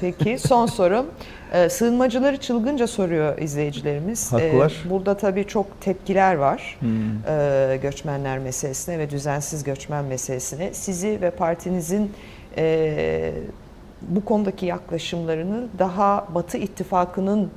Peki son sorum. Ee, sığınmacıları çılgınca soruyor izleyicilerimiz. Ee, Haklılar. burada tabii çok tepkiler var. Hmm. Ee, göçmenler meselesine ve düzensiz göçmen meselesine. Sizi ve partinizin e, bu konudaki yaklaşımlarını daha Batı ittifakının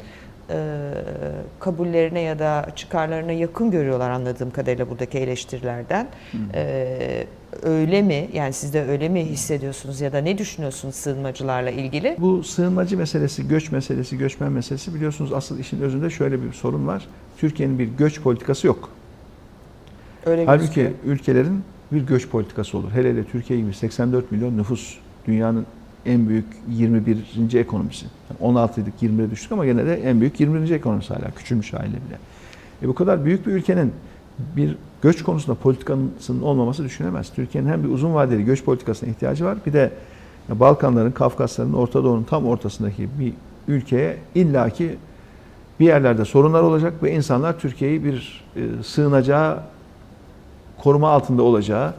kabullerine ya da çıkarlarına yakın görüyorlar anladığım kadarıyla buradaki eleştirilerden. Ee, öyle mi? Yani siz de öyle mi hissediyorsunuz ya da ne düşünüyorsunuz sığınmacılarla ilgili? Bu sığınmacı meselesi, göç meselesi, göçmen meselesi biliyorsunuz asıl işin özünde şöyle bir sorun var. Türkiye'nin bir göç politikası yok. Öyle Halbuki ülkelerin bir göç politikası olur. Hele hele Türkiye gibi 84 milyon nüfus, dünyanın en büyük 21. ekonomisi. Yani 16'ydık 20'ye düştük ama gene de en büyük 21. ekonomisi hala küçülmüş haliyle bile. E bu kadar büyük bir ülkenin bir göç konusunda politikasının olmaması düşünemez. Türkiye'nin hem bir uzun vadeli göç politikasına ihtiyacı var bir de Balkanların, Kafkasların, Orta Doğu'nun tam ortasındaki bir ülkeye illaki bir yerlerde sorunlar olacak ve insanlar Türkiye'yi bir e, sığınacağı, koruma altında olacağı,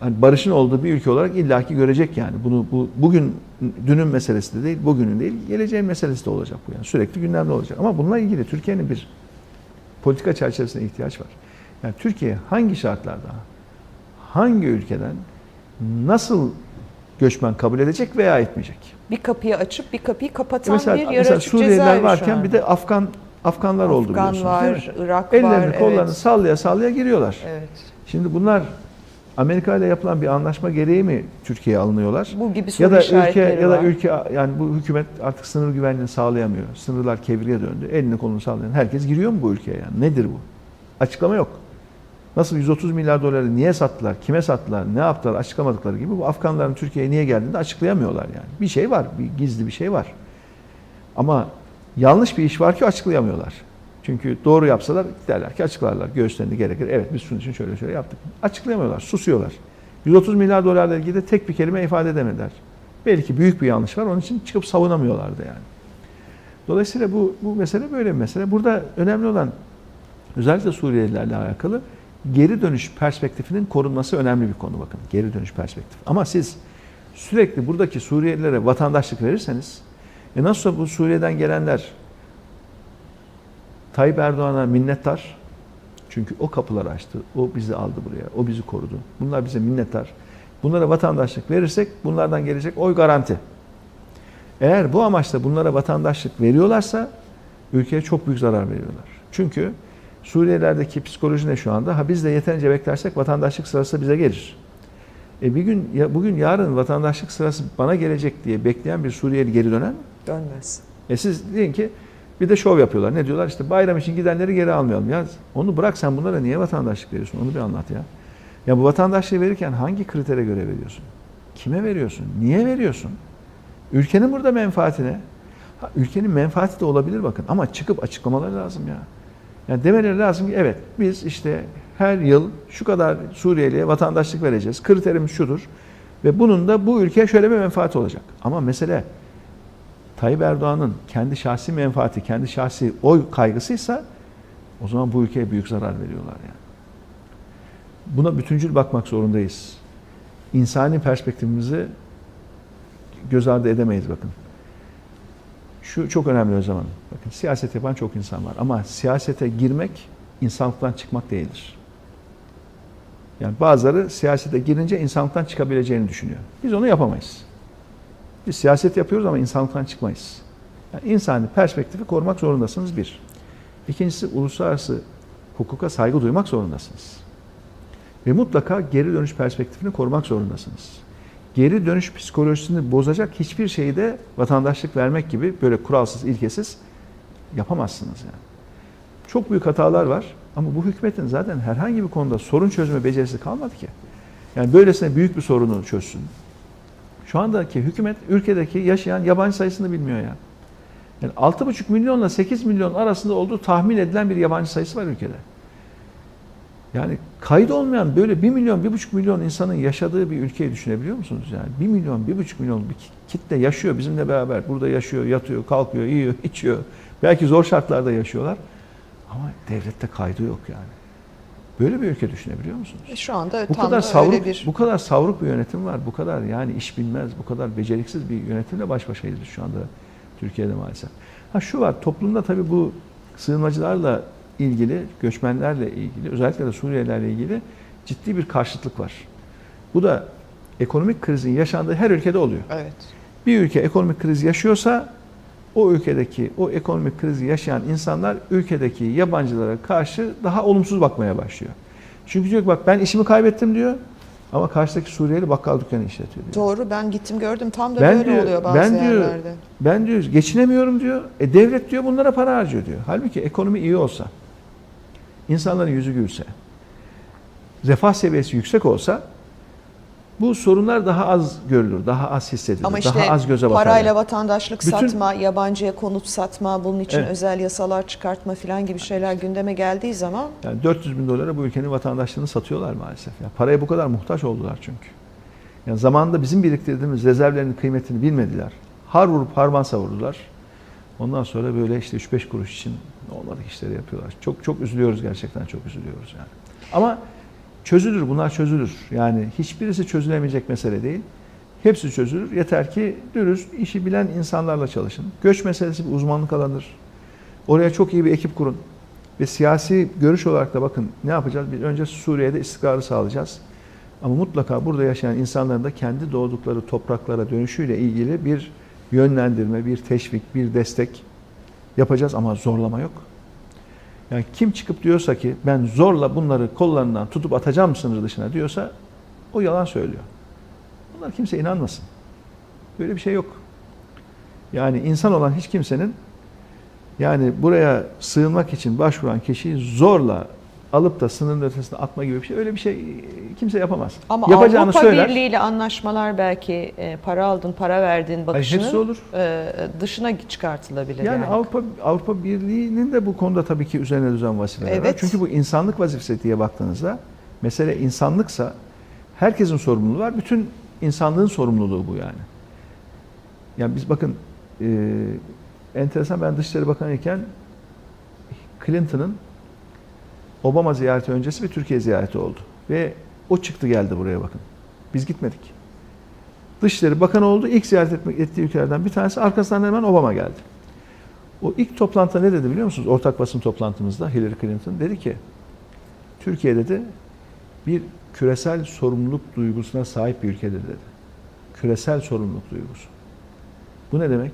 hani barışın olduğu bir ülke olarak illaki görecek yani. Bunu bu bugün dünün meselesi de değil, bugünün değil, geleceğin meselesi de olacak bu yani. Sürekli gündemde olacak. Ama bununla ilgili Türkiye'nin bir politika çerçevesine ihtiyaç var. Yani Türkiye hangi şartlarda, hangi ülkeden nasıl göçmen kabul edecek veya etmeyecek? Bir kapıyı açıp bir kapıyı kapatan Mesela, bir yarı mesela Suriyeliler varken bir de Afgan Afganlar oldu Afgan biliyorsunuz değil var, mi? Irak Ellerini var. kollarını evet. sallaya sallaya giriyorlar. evet. Şimdi bunlar Amerika ile yapılan bir anlaşma gereği mi Türkiye'ye alınıyorlar? Bu gibi soru Ya da ülke ya da ülke yani bu hükümet artık sınır güvenliğini sağlayamıyor. Sınırlar kevriye döndü. Elini kolunu sallayan herkes giriyor mu bu ülkeye yani? Nedir bu? Açıklama yok. Nasıl 130 milyar doları niye sattılar, kime sattılar, ne yaptılar açıklamadıkları gibi bu Afganların Türkiye'ye niye geldiğini de açıklayamıyorlar yani. Bir şey var, bir gizli bir şey var. Ama yanlış bir iş var ki açıklayamıyorlar. Çünkü doğru yapsalar derler ki açıklarlar. Göğüslerinde gerekir. Evet biz şunun için şöyle şöyle yaptık. Açıklayamıyorlar, susuyorlar. 130 milyar dolarla ilgili de tek bir kelime ifade edemediler. Belki büyük bir yanlış var onun için çıkıp savunamıyorlardı yani. Dolayısıyla bu, bu mesele böyle bir mesele. Burada önemli olan özellikle Suriyelilerle alakalı geri dönüş perspektifinin korunması önemli bir konu bakın. Geri dönüş perspektifi. Ama siz sürekli buradaki Suriyelilere vatandaşlık verirseniz e nasılsa bu Suriye'den gelenler Tayyip Erdoğan'a minnettar. Çünkü o kapıları açtı. O bizi aldı buraya. O bizi korudu. Bunlar bize minnettar. Bunlara vatandaşlık verirsek bunlardan gelecek oy garanti. Eğer bu amaçla bunlara vatandaşlık veriyorlarsa ülkeye çok büyük zarar veriyorlar. Çünkü Suriyelilerdeki psikoloji ne şu anda? Ha biz de yeterince beklersek vatandaşlık sırası bize gelir. E bir gün ya bugün yarın vatandaşlık sırası bana gelecek diye bekleyen bir Suriyeli geri döner mi? Dönmez. E siz deyin ki bir de şov yapıyorlar. Ne diyorlar? İşte bayram için gidenleri geri almayalım. Ya onu bırak sen bunlara niye vatandaşlık veriyorsun? Onu bir anlat ya. Ya bu vatandaşlığı verirken hangi kritere göre veriyorsun? Kime veriyorsun? Niye veriyorsun? Ülkenin burada menfaatine. Ha, ülkenin menfaati de olabilir bakın ama çıkıp açıklamaları lazım ya. Yani demeleri lazım ki evet biz işte her yıl şu kadar Suriyeli'ye vatandaşlık vereceğiz. Kriterimiz şudur. Ve bunun da bu ülkeye şöyle bir menfaati olacak. Ama mesele Tayyip Erdoğan'ın kendi şahsi menfaati, kendi şahsi oy kaygısıysa o zaman bu ülkeye büyük zarar veriyorlar yani. Buna bütüncül bakmak zorundayız. İnsani perspektifimizi göz ardı edemeyiz bakın. Şu çok önemli o zaman. Bakın siyaset yapan çok insan var ama siyasete girmek insanlıktan çıkmak değildir. Yani bazıları siyasete girince insanlıktan çıkabileceğini düşünüyor. Biz onu yapamayız. Biz siyaset yapıyoruz ama insanlıktan çıkmayız. Yani insani perspektifi korumak zorundasınız bir. İkincisi uluslararası hukuka saygı duymak zorundasınız. Ve mutlaka geri dönüş perspektifini korumak zorundasınız. Geri dönüş psikolojisini bozacak hiçbir şeyi de vatandaşlık vermek gibi böyle kuralsız, ilkesiz yapamazsınız yani. Çok büyük hatalar var ama bu hükümetin zaten herhangi bir konuda sorun çözme becerisi kalmadı ki. Yani böylesine büyük bir sorunu çözsün. Şu andaki hükümet ülkedeki yaşayan yabancı sayısını bilmiyor ya. Yani 6,5 milyonla 8 milyon arasında olduğu tahmin edilen bir yabancı sayısı var ülkede. Yani kayıt olmayan böyle 1 milyon, 1,5 milyon insanın yaşadığı bir ülkeyi düşünebiliyor musunuz? Yani 1 milyon, 1,5 milyon bir kitle yaşıyor bizimle beraber. Burada yaşıyor, yatıyor, kalkıyor, yiyor, içiyor. Belki zor şartlarda yaşıyorlar. Ama devlette kaydı yok yani. Böyle bir ülke düşünebiliyor musunuz? Şu anda Bu tam kadar da savruk, öyle bir bu kadar savruk bir yönetim var. Bu kadar yani iş bilmez, bu kadar beceriksiz bir yönetimle baş başayız biz şu anda Türkiye'de maalesef. Ha şu var, toplumda tabii bu sığınmacılarla ilgili, göçmenlerle ilgili, özellikle de Suriyelilerle ilgili ciddi bir karşıtlık var. Bu da ekonomik krizin yaşandığı her ülkede oluyor. evet. Bir ülke ekonomik kriz yaşıyorsa o ülkedeki o ekonomik krizi yaşayan insanlar ülkedeki yabancılara karşı daha olumsuz bakmaya başlıyor. Çünkü diyor ki bak ben işimi kaybettim diyor ama karşıdaki Suriyeli bakkal dükkanı işletiyor diyor. Doğru ben gittim gördüm tam da Ben böyle diyor- oluyor bazı ben diyor- yerlerde. Ben diyor geçinemiyorum diyor. E devlet diyor bunlara para harcıyor diyor. Halbuki ekonomi iyi olsa, insanların yüzü gülse, refah seviyesi yüksek olsa bu sorunlar daha az görülür, daha az hissedilir, Ama işte daha az göze batar. parayla vatandaşlık Bütün- satma, yabancıya konut satma, bunun için Evet. özel yasalar çıkartma filan gibi şeyler gündeme geldiği zaman Yani 400 bin dolara bu ülkenin vatandaşlığını satıyorlar maalesef. Ya paraya bu kadar muhtaç oldular çünkü. Yani zamanında bizim biriktirdiğimiz rezervlerin kıymetini bilmediler. Har vurup harman savurdular. Ondan sonra böyle işte 3-5 kuruş için olmadık işleri yapıyorlar. Çok çok üzülüyoruz gerçekten çok üzülüyoruz yani. Ama çözülür bunlar çözülür. Yani hiçbirisi çözülemeyecek mesele değil. Hepsi çözülür. Yeter ki dürüst, işi bilen insanlarla çalışın. Göç meselesi bir uzmanlık alanıdır. Oraya çok iyi bir ekip kurun. Ve siyasi görüş olarak da bakın ne yapacağız? Bir önce Suriye'de istikrarı sağlayacağız. Ama mutlaka burada yaşayan insanların da kendi doğdukları topraklara dönüşüyle ilgili bir yönlendirme, bir teşvik, bir destek yapacağız ama zorlama yok. Yani kim çıkıp diyorsa ki ben zorla bunları kollarından tutup atacağım sınır dışına diyorsa o yalan söylüyor. Bunlar kimse inanmasın. Böyle bir şey yok. Yani insan olan hiç kimsenin yani buraya sığınmak için başvuran kişiyi zorla alıp da sınırın ötesine atma gibi bir şey öyle bir şey kimse yapamaz. ama Yapacağını Avrupa söyler. Birliği ile anlaşmalar belki e, para aldın, para verdin bakışının hepsi olur. e, dışına çıkartılabilir yani. Yani Avrupa Avrupa Birliği'nin de bu konuda tabii ki üzerine düzen vazifeleri var. Evet. Çünkü bu insanlık vazifesi diye baktığınızda mesele insanlıksa herkesin sorumluluğu var. Bütün insanlığın sorumluluğu bu yani. Yani biz bakın e, enteresan ben Dışişleri Bakanı iken Clinton'ın Obama ziyareti öncesi bir Türkiye ziyareti oldu. Ve o çıktı geldi buraya bakın. Biz gitmedik. Dışişleri Bakanı oldu. İlk ziyaret etmek, ettiği ülkelerden bir tanesi. Arkasından hemen Obama geldi. O ilk toplantıda ne dedi biliyor musunuz? Ortak basın toplantımızda Hillary Clinton dedi ki Türkiye dedi bir küresel sorumluluk duygusuna sahip bir ülkedir dedi. Küresel sorumluluk duygusu. Bu ne demek?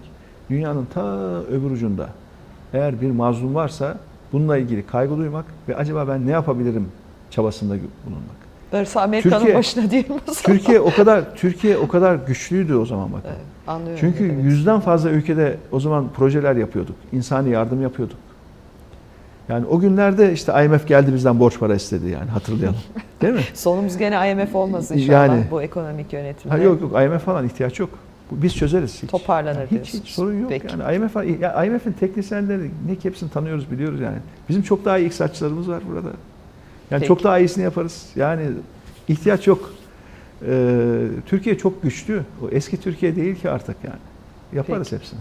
Dünyanın ta öbür ucunda eğer bir mazlum varsa bununla ilgili kaygı duymak ve acaba ben ne yapabilirim çabasında bulunmak. Darısı Amerika'nın başına değil mi? Türkiye o kadar Türkiye o kadar güçlüydü o zaman bakın. Evet, anlıyorum. Çünkü demek yüzden fazla ülkede o zaman projeler yapıyorduk. İnsani yardım yapıyorduk. Yani o günlerde işte IMF geldi bizden borç para istedi yani hatırlayalım. Değil mi? Sonumuz gene IMF olmasın inşallah Yani- bu ekonomik yönetimde. Ha, yok yok IMF falan ihtiyaç yok. Biz çözeriz hiç. Toparlanır Yani hiç, hiç sorun yok. Peki. Yani IMF ya IMF'in teknisyenleri ne hepsini tanıyoruz biliyoruz yani. Bizim çok daha iyi iktisatçılarımız var burada. Yani Peki. çok daha iyisini yaparız. Yani ihtiyaç yok. Ee, Türkiye çok güçlü. O eski Türkiye değil ki artık yani. Yaparız hepsini.